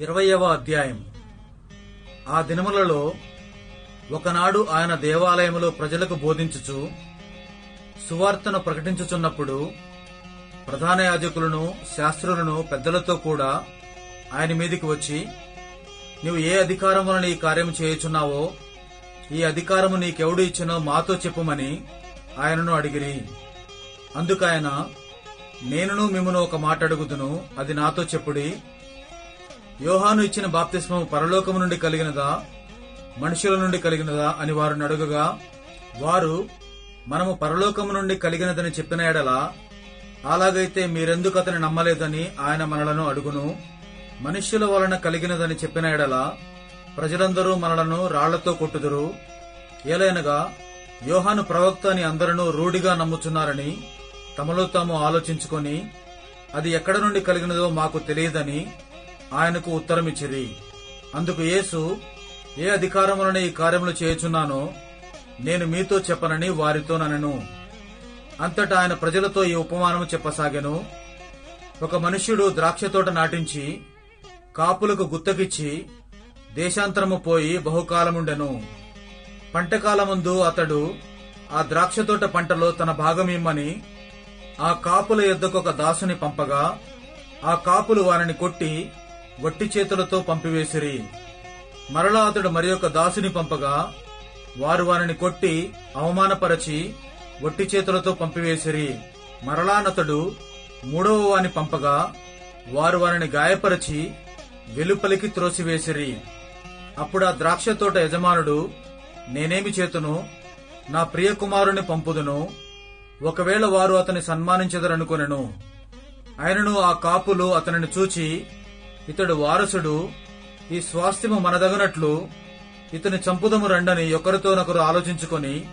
ఇరవయవ అధ్యాయం. ఆ దినములలో ఒకనాడు ఆయన దేవాలయములో ప్రజలకు బోధించుచు సువార్తను ప్రకటించుచున్నప్పుడు ప్రధాన యాజకులను శాస్త్రులను పెద్దలతో కూడా ఆయన మీదికి వచ్చి నీవు ఏ అధికారం వలన ఈ కార్యం చేయుచున్నావో ఈ అధికారము నీకెవడు ఇచ్చినో మాతో చెప్పుమని ఆయనను అడిగిరి. అందుకఆయన నేనును మిమ్మను ఒక మాట అడుగుదును అది నాతో చెప్పుడి. యోహాను ఇచ్చిన బాప్తిస్మము పరలోకము నుండి కలిగినదా? మనుషుల నుండి కలిగినదా? అని వారు నడుగగా వారు మనము పరలోకము నుండి కలిగినదని చెప్పిన ఎడల అలాగైతే మీరెందుకు అతని నమ్మలేదని ఆయన మనలను అడుగును? మనుష్యుల వలన కలిగినదని చెప్పిన ఎడల ప్రజలందరూ మనలను రాళ్ళతో కొట్టుదురు. ఏలైనగా యోహాను ప్రవక్త అని అందరూ రూఢిగా నమ్ముచున్నారని తమలో తాము ఆలోచించుకొని అది ఎక్కడ నుండి కలిగినదో మాకు తెలియదని ఆయనకు ఉత్తరమిచ్చిరి. అందుకు యేసు ఏ అధికారం వలన ఈ కార్యములు చేయుచున్నానో నేను మీతో చెప్పనని వారితో ననను. అంతటా ఆయన ప్రజలతో ఈ ఉపమానము చెప్పసాగెను. ఒక మనుష్యుడు ద్రాక్ష తోట నాటించి కాపులకు గుత్తకిచ్చి దేశాంతరము పోయి బహుకాలముండెను. పంటకాలముందు అతడు ఆ ద్రాక్ష తోట పంటలో తన భాగమిమ్మని ఆ కాపుల యొద్దకు ఒక దాసుని పంపగా ఆ కాపులు వారిని కొట్టి వట్టి చేతులతో పంపివేసిరి. మరలా అతడు మరి ఒక దాసుని పంపగా వారు వారిని కొట్టి అవమానపరచి వట్టి చేతులతో పంపివేసిరి. మరలానతడు మూడవ వాని పంపగా వారు వారిని గాయపరచి వెలుపలికి త్రోసివేసిరి. అప్పుడు ఆ ద్రాక్ష తోట యజమానుడు నేనేమి చేతును? నా ప్రియ కుమారుని పంపుదును. ఒకవేళ వారు అతని సన్మానించదరనుకొనెను. ఆయనను ఆ కాపులు అతనిని చూచి ఇతడు వారసుడు ఈ స్వాస్థ్యము మనదగనట్లు ఇతని చంపుదము రండని ఒకరితోనొకరు ఆలోచించుకొని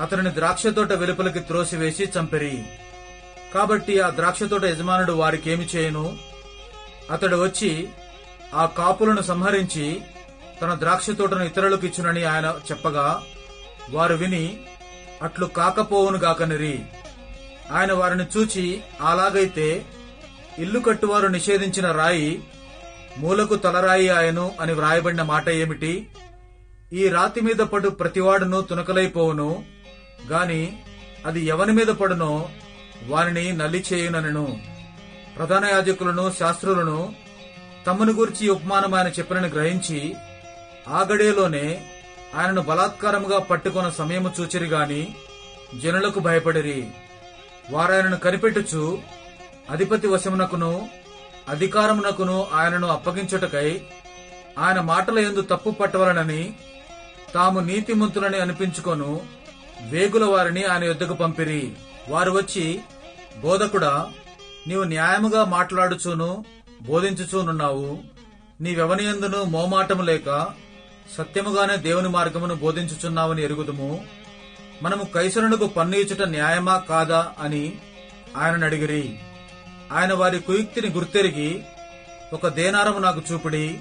అతనిని ద్రాక్షతోట వెలుపలికి త్రోసివేసి చంపిరి. కాబట్టి ఆ ద్రాక్షతోట యజమానుడు వారికేమి చేయను? అతడు వచ్చి ఆ కాపులను సంహరించి తన ద్రాక్ష తోటను ఇతరులకు ఇచ్చునని ఆయన చెప్పగా వారు విని అట్లు కాకపోవును గాకనిరి ఆయన వారిని చూచి అలాగైతే ఇల్లు కట్టువారు నిషేధించిన రాయి మూలకు తలరాయి ఆయను అని వ్రాయబడిన మాట ఏమిటి? ఈ రాతి మీద పడు ప్రతివాడును తునకలైపోవును గాని అది ఎవని మీద పడునో వానిని నల్లి చేయునను ప్రధాన యాజకులను శాస్త్రులను తమను గురించి ఉపమానం ఆయన చెప్పినని గ్రహించి ఆ గడియలోనే ఆయనను బలాత్కారముగా పట్టుకున్న సమయము చూచిరి గాని జనులకు భయపడిరి. వారాయనను కనిపెట్టుచు అధిపతి వశమునకును అధికారమునకును ఆయనను అప్పగించుటకై ఆయన మాటల ఎందు తప్పు పట్టవలనని తాము నీతిమంతులని అనిపించుకొను వేగుల వారిని ఆయన యొద్దకు పంపిరి. వారు వచ్చి బోధకుడా నీవు న్యాయముగా మాట్లాడుచూను బోధించుచూనున్నావు. నీవెవనియందును మోమాటము లేక సత్యముగానే దేవుని మార్గమును బోధించుచున్నావని ఎరుగుదుము. మనము కైసరునకు పన్ను ఇచ్చుట న్యాయమా కాదా అని ఆయనను అడిగిరి. ఆయన వారి కుయుక్తిని గుర్తెరిగి ఒక దేనారము నాకు చూపిడి.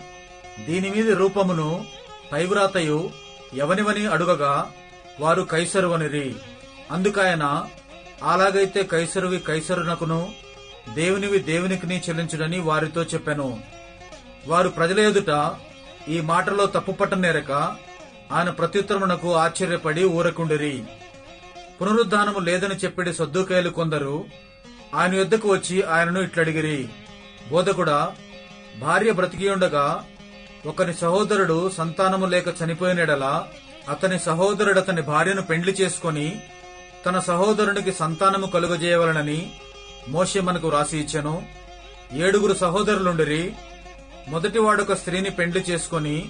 దీని మీద రూపమును పైవ్రాతయు ఎవనివని అడుగగా వారు కైసరువనిరి. అందుకాయన అలాగైతే కైసరువి కైసరునకును దేవునివి దేవునికిని చెల్లించుడని వారితో చెప్పాను. వారు ప్రజల ఎదుట ఈ మాటలో తప్పుపట్టనేరక ఆయన ప్రత్యుత్తరమునకు ఆశ్చర్యపడి ఊరకుండిరి. పునరుద్ధానము లేదని చెప్పిడి సద్దుకాయలు కొందరు ఆయన యుద్ధకు వచ్చి ఆయనను ఇట్లడిగిరి బోధకుడా భార్య బ్రతికి ఉండగా ఒకని సహోదరుడు సంతానము లేక చనిపోయినడలా అతని సహోదరుడు అతని భార్యను పెండ్లి చేసుకొని తన సహోదరునికి సంతానము కలుగజేయవలనని మోషే మనకు రాసి ఇచ్చెను. ఏడుగురు సహోదరులుండిరి. మొదటివాడొక స్త్రీని పెండ్లి చేసుకుని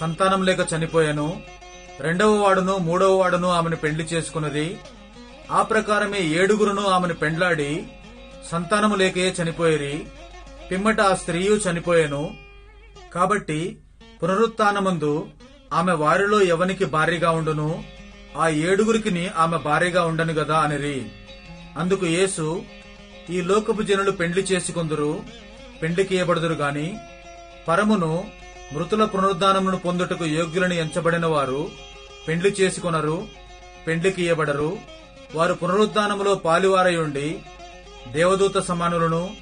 సంతానం లేక చనిపోయాను. రెండవ వాడును మూడవ వాడును ఆమెను పెండ్లి చేసుకున్నది. ఆ ప్రకారమే ఏడుగురును ఆమెను పెండ్లాడి సంతానము లేకే చనిపోయేరి పిమ్మట ఆ స్త్రీయు చనిపోయేను. కాబట్టి పునరుత్నమందు ఆమె వారిలో ఎవనికి భార్యగా ఉండును? ఆ ఏడుగురికిని ఆమె భార్యగా ఉండను గదా అనిరి. అందుకు యేసు ఈ లోకపు జనులు పెండ్లి చేసుకుందరు పెండ్లికి ఇయ్యబడుదురు గాని పరమును మృతుల పునరుద్ధానమును పొందుటకు యోగ్యులను ఎంచబడిన వారు పెండ్లి చేసుకొనరు పెండ్లికియబడరు వారు పునరుద్ధానములో పాలివారై ఉండి దేవదూత సమానులను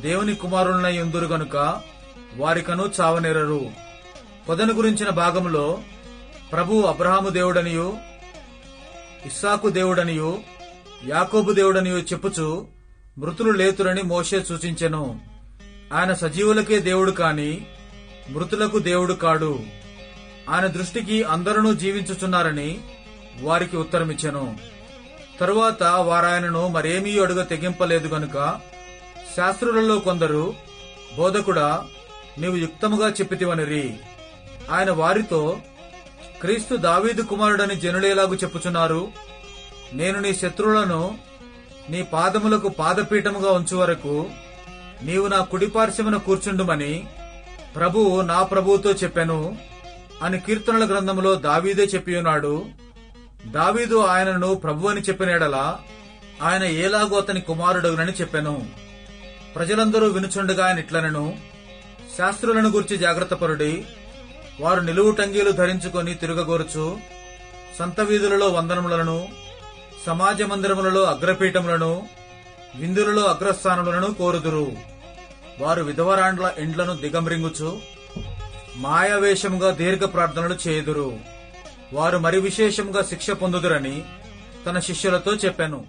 దేవుని కుమారులనై ఎందురు గనుక వారికను చావనేరరు. పొదను గురించిన భాగంలో ప్రభు అబ్రహాము దేవుడనియు ఇస్సాకు దేవుడనియు యాకోబు దేవుడనియు చెప్పుచు మృతులు లేతురని మోషే సూచించెను. ఆయన సజీవులకే దేవుడు కాని మృతులకు దేవుడు కాడు. ఆయన దృష్టికి అందరూ జీవించుచున్నారని వారికి ఉత్తరమిచ్చెను. తరువాత వారాయనను మరేమీ అడుగ తెగింపలేదు గనుక శాస్త్రులలో కొందరు బోధకుడా నీవు యుక్తముగా చెప్పితివనిరి. ఆయన వారితో క్రీస్తు దావీదు కుమారుడని జనులేలాగు చెప్పుచున్నారు. నేను నీ శత్రువులను నీ పాదములకు పాదపీఠముగా ఉంచు వరకు నీవు నా కుడిపార్శ్వమున కూర్చుండుమని ప్రభువు నా ప్రభువుతో చెప్పెను అని కీర్తనల గ్రంథములో దావీదే చెప్పియున్నాడు. దావీదు ఆయనను ప్రభు అని చెప్పినేడలా ఆయన ఏలాగో అతని కుమారుడగునని చెప్పెను. ప్రజలందరూ వినుచుండగా ఆయన ఇట్లనను శాస్త్రులను గురించి జాగ్రత్తపరుడి వారు నిలువు టంగీలు ధరించుకొని తిరగగోరుచు సంత వీధులలో వందనములను సమాజ మందిరములలో అగ్రపీఠములను విందులలో అగ్రస్థానములను కోరుదురు. వారు విధవరాండ్ల ఇండ్లను దిగమ్రింగుచు మాయావేషముగా దీర్ఘ ప్రార్థనలు చేయుదురు. వారు మరి విశేషముగా శిక్ష పొందుదురని తన శిష్యులతో చెప్పాను.